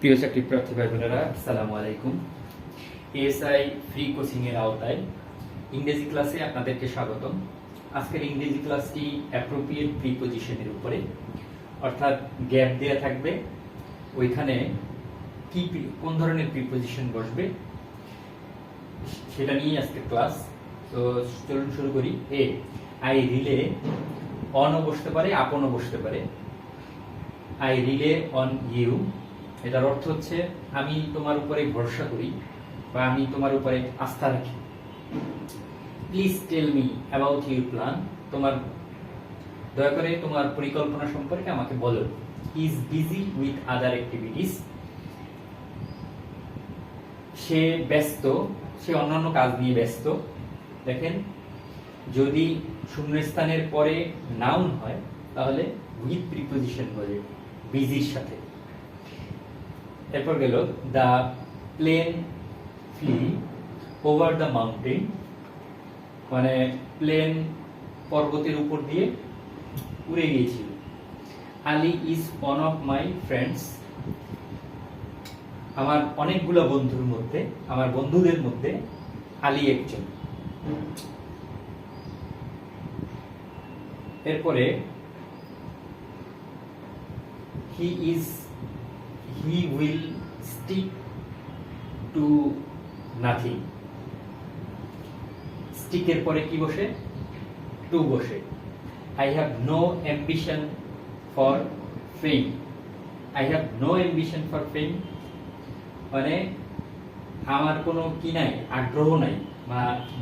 প্রিয় চাকরি প্রার্থী ভাই বোনেরা আসসালামু আলাইকুম। এএসআই ফ্রি কোচিং এর আওতায় ইংরেজি ক্লাসে আপনাদেরকে স্বাগতম। আজকের ইংরেজি ক্লাসটি অ্যাপ্রোপ্রিয়েট প্রিপোজিশনের উপরে, অর্থাৎ গ্যাপ দেয়া থাকবে। ওইখানে কি কোন ধরনের প্রিপোজিশন বসবে, সেটা নিয়ে আজকের ক্লাস। তো চলুন শুরু করি। এ আই রিলে অনও বসতে পারে আপনও বসতে পারে। আই রিলে অন ইউ এটার অর্থ হচ্ছে আমি তোমার উপরে ভরসা করি বা আমি তোমার উপরে আস্থা রাখি। Please tell me about your plan তোমার, দয়া করে তোমার পরিকল্পনা সম্পর্কে আমাকে বলো। Is busy with other activities সে ব্যস্ত, সে অন্যান্য কাজ নিয়ে ব্যস্ত। দেখেন, যদি শূন্যস্থানের পরে নাউন হয়, তাহলে উইথ প্রিপোজিশন বলে বিজির সাথে। এরপর গেল the plane flew over the mountain মানে প্লেন পর্বতের উপর দিয়ে উড়ে গিয়েছিল। Ali is one of my friends আমার অনেকগুলো বন্ধুর মধ্যে, আমার বন্ধুদের মধ্যে আলী একজন। এরপরে he is he will stick to nothing স্টিকের পরে কি বসে? টু বসে। I have no ambition for fame I have no ambition for fame মানে আমার কোনো কি নাই? আগ্রহ নাই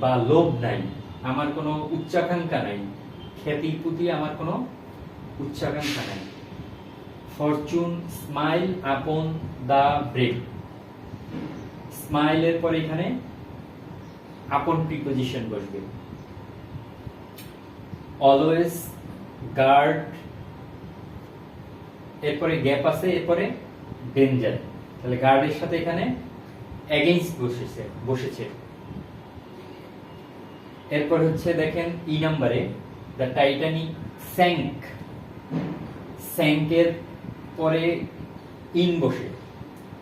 বা লোভ নাই। আমার কোনো উচ্চাকাঙ্ক্ষা নাই। খ্যাতির প্রতি আমার কোনো উচ্চাকাঙ্ক্ষা নাই। ফরচুন স্মাইল আপন দা ব্রেক স্মাইলের পরে এখানে আপন প্রিপোজিশন বসবে। অলওয়েজ গার্ড এরপরে গ্যাপ আছে, এরপরে ডেঞ্জার তাহলে গার্ডের সাথে এখানে এগেইনস্ট বসেছে বসেছে। এরপর হচ্ছে দেখেন ই নাম্বারে দ্য টাইটানিক স্যাঙ্ক স্যাঙ্কের পরে ইন বসে।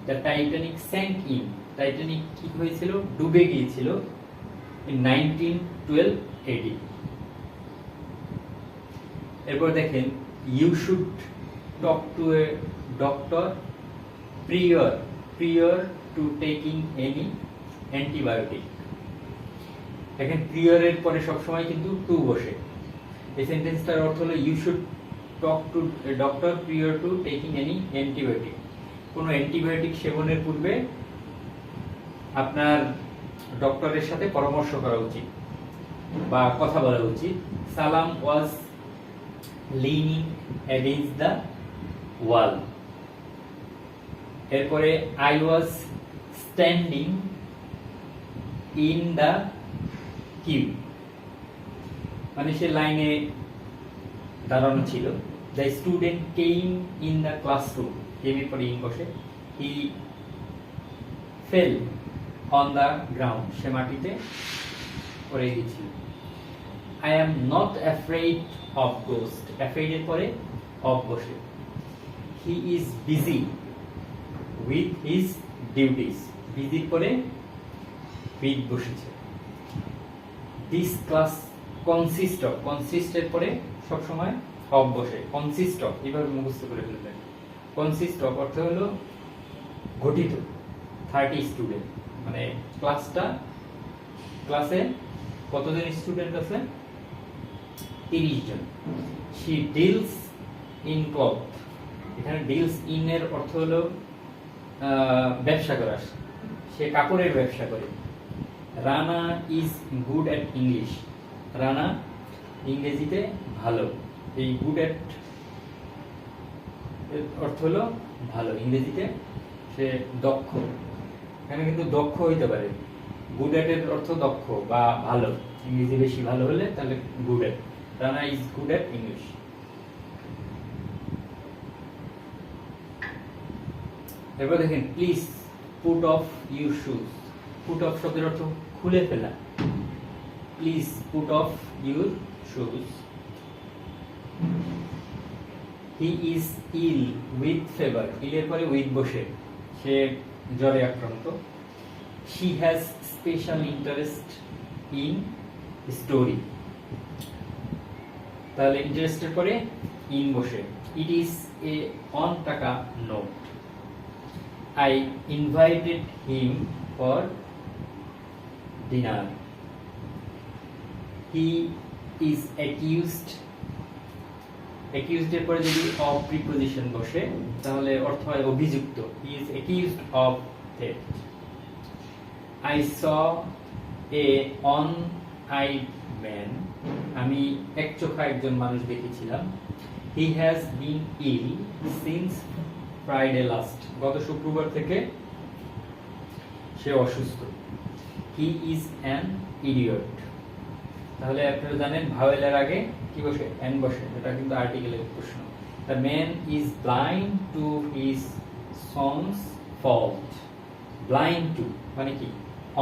The Titanic sank in. Titanic কি হয়েছিল? ডুবে গিয়েছিল নাইনটিন টুয়েলভ এডি এরপর দেখেন you should talk to a doctor prior prior to taking any antibiotic দেখেন প্রিয়রের পরে সবসময় কিন্তু টু বসে। এই সেন্টেন্সটার অর্থ হলো you should talk to doctor prior to taking any antibiotic কোনো অ্যান্টিবায়োটিক সেবনের পূর্বে আপনার ডক্টরের সাথে পরামর্শ করা উচিত বা কথা বলা উচিত। Salam was leaning against the wall এরপরে I was standing in the queue মানে সে লাইনে দাঁড়ানো ছিল। The student came in the classroom কেমের পরে ইন বসে he fell on the ground সে মাটিতে পড়ে গেছিল I am not afraid of ghost afraid এর পরে অফ বসে he is busy with his duties বিজির পরে উইথ বসেছে। This class consist of consist এর পরে সবসময় অফ বসে কনসিস্ট অফ এভাবে মুখস্থ করে ফেলবেন কনসিস্ট অফ অর্থ হলো গঠিত থার্টি স্টুডেন্ট মানে ক্লাসটা ক্লাসে কতজন স্টুডেন্ট আছে? তিরিশ জন। শি ডিলস ইন ক্লথ এখানে ডিলস ইন এর অর্থ হলো ব্যবসা করা। সে কাপড়ের ব্যবসা করে। Rana is good at English Rana ইংরেজিতে ভালো। এই গুড অ্যাট অর্থ হলো ভালো। ইংরেজিতে সে দক্ষ। এখানে কিন্তু দক্ষ হইতে পারে। গুড অ্যাট এর অর্থ দক্ষ বা ভালো। ইংরেজি বেশি ভালো হলে তাহলে good at Rana is good at English এরপর দেখেন please put off your shoes put off শব্দের অর্থ খুলে ফেলা। Please put off your shoes he is ill with fever ইলের পরে উইথ বসে। সে জ্বরে আক্রান্ত। She has special interest in story তাহলে ইন্টারেস্টের পরে ইন বসে। It is a one taka note I invited him for dinner he is accused accused এর পরে যদি অফ প্রিপোজিশন বসে, তাহলে অর্থ হয় অভিযুক্ত। He is accused of theft I saw a one eye man আমি এক চোখা একজন মানুষ দেখেছিলাম। He has been ill since Friday last গত শুক্রবার থেকে সে অসুস্থ। হি ইজ অ্যান ইডিয়ট তাহলে আপনারা জানেন ভাওয়েলের আগে কি বসে? এন বসে, এটা কিন্তু আর্টিকেলের প্রশ্ন। The man is blind to his sons fault blind to মানে কি?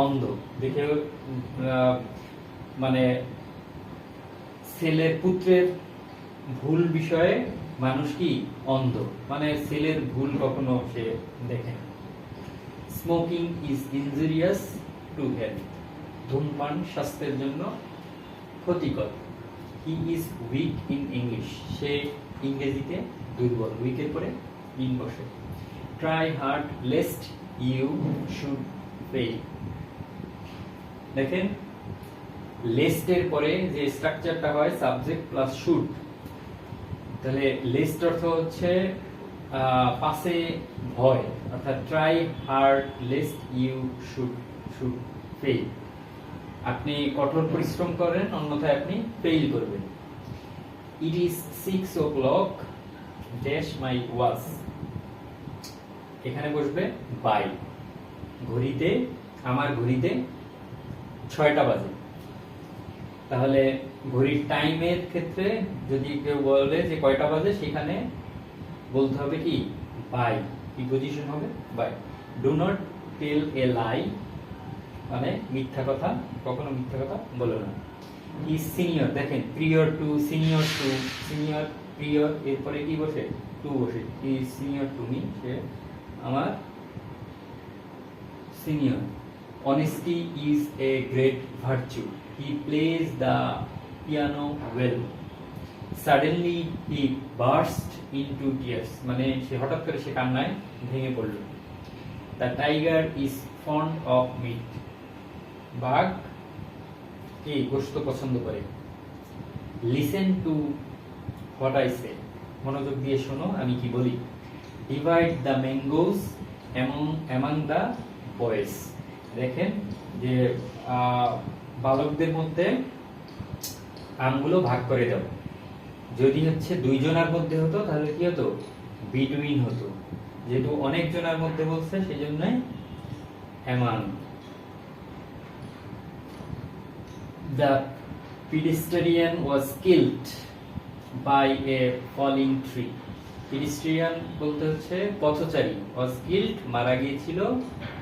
অন্ধ। দেখে মানে ছেলের পুত্রের ভুল বিষয়ে মানুষ কি? অন্ধ। মানে ছেলের ভুল কখনো সে দেখে না। Smoking is injurious to health ধূমপান, স্বাস্থ্যের জন্য ক্ষতিকর। He is weak in English সে ইংরেজিতে দুর্বল। উইকের পরে ইন বসে try hard lest you should fail দেখেন লেস্টের পরে যে স্ট্রাকচারটা হয় সাবজেক্ট প্লাস শুড তাহলে লেস্ট অর্থ হচ্ছে পাশে ভয়। অর্থাৎ try hard lest you should should fail আপনি কঠোর পরিশ্রম করেন, অন্যথায় আপনি ফেইল করবেন। It is six o'clock dash my watch এখানে বসবে বাই। ঘড়িতে, আমার ঘড়িতে ছয়টা বাজে। তাহলে ঘড়ির টাইমের ক্ষেত্রে যদি কেউ বলে যে কয়টা বাজে, সেখানে বলতে হবে কি? বাই। কি পজিশন হবে? By. Do not tell a lie মানে মিথ্যা কথা, কখনো মিথ্যা কথা বলো না। ই সিনিয়র দেখেন prior to senior to senior prior এরপরে কি বসে? টু বসে। ই সিনিয়র টু মি সে আমার senior honesty is a great virtue. He plays the piano well. Suddenly burst burst into tears. মানে সে হঠাৎ করে সে কান্নায় ভেঙে পড়ল। The tiger is fond of meat বাঘ কি গোস্ত পছন্দ করে? Listen to what I say মনোযোগ দিয়ে শোনো, আমি কি বলি? Divide the mangoes among among the boys দেখেন যে বালকদের মধ্যে আমগুলো ভাগ করে দাও। যদি হচ্ছে দুইজনের মধ্যে হতো, তাহলে কি হতো? বিটুইন হতো। যেহেতু অনেক জনের মধ্যে বলছে সেই জন্য among The pedestrian was killed by a falling tree. pedestrian বলতে হচ্ছে পথচারী was killed মারা গিয়েছিল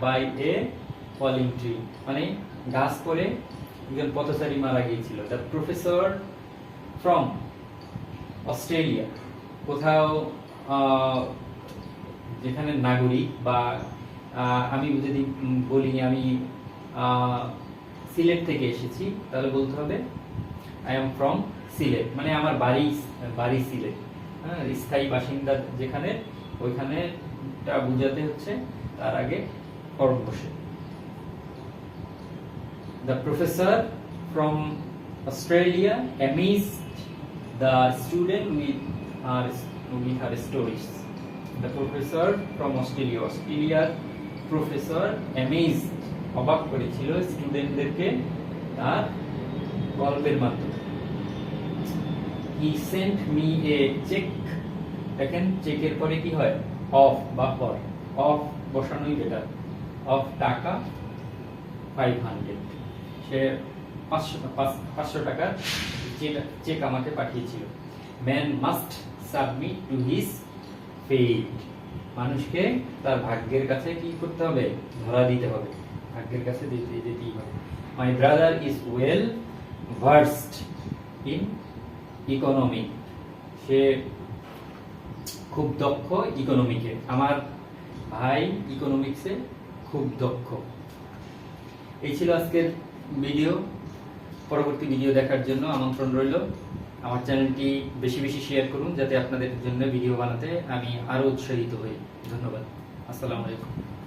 by a falling tree মানে গাছ পড়ে একজন পথচারী মারা গিয়েছিল the professor from অস্ট্রেলিয়া কোথাও যেখানে নাগরিক বা আমি যদি বলি আমি সিলেট থেকে এসেছি, তাহলে বলতে হবে আই এম ফ্রম সিলেট মানে আমার বাড়ি বাড়ি সিলেট। হ্যাঁ স্থায়ী বাসিন্দা যেখানে ওইখানে বুঝাতে হচ্ছে, তার আগে কর্ম বসে। The professor from Australia amuses the student with her with her stories the professor from Australia অস্ট্রেলিয়ার প্রফেসর অ্যামিজ অবাক করেছিল স্টুডেন্টদেরকে তার গল্পের মাধ্যমে। দেখেন চেকের পরে কি হয়? অফ বা for of বসানোই better off taka five hundred সে পাঁচশো পাঁচ- পাঁচশো টাকার চেক আমাকে পাঠিয়েছিল। Man must submit to his fate মানুষকে তার ভাগ্যের কাছে কি করতে হবে? ধরা দিতে হবে। ভাগ্যের কাছে যেতেই হবে my brother is well versed in economy সে খুব দক্ষ ইকোনমিকে আমার ভাই ইকোনমিক্সে খুব দক্ষ। এই ছিল আজকের ভিডিও পরবর্তী ভিডিও দেখার জন্য আমন্ত্রণ রইল। আমার চ্যানেলটি বেশি বেশি শেয়ার করুন, যাতে আপনাদের জন্য ভিডিও বানাতে আমি আরও উৎসাহিত হই। ধন্যবাদ। আসসালামু আলাইকুম।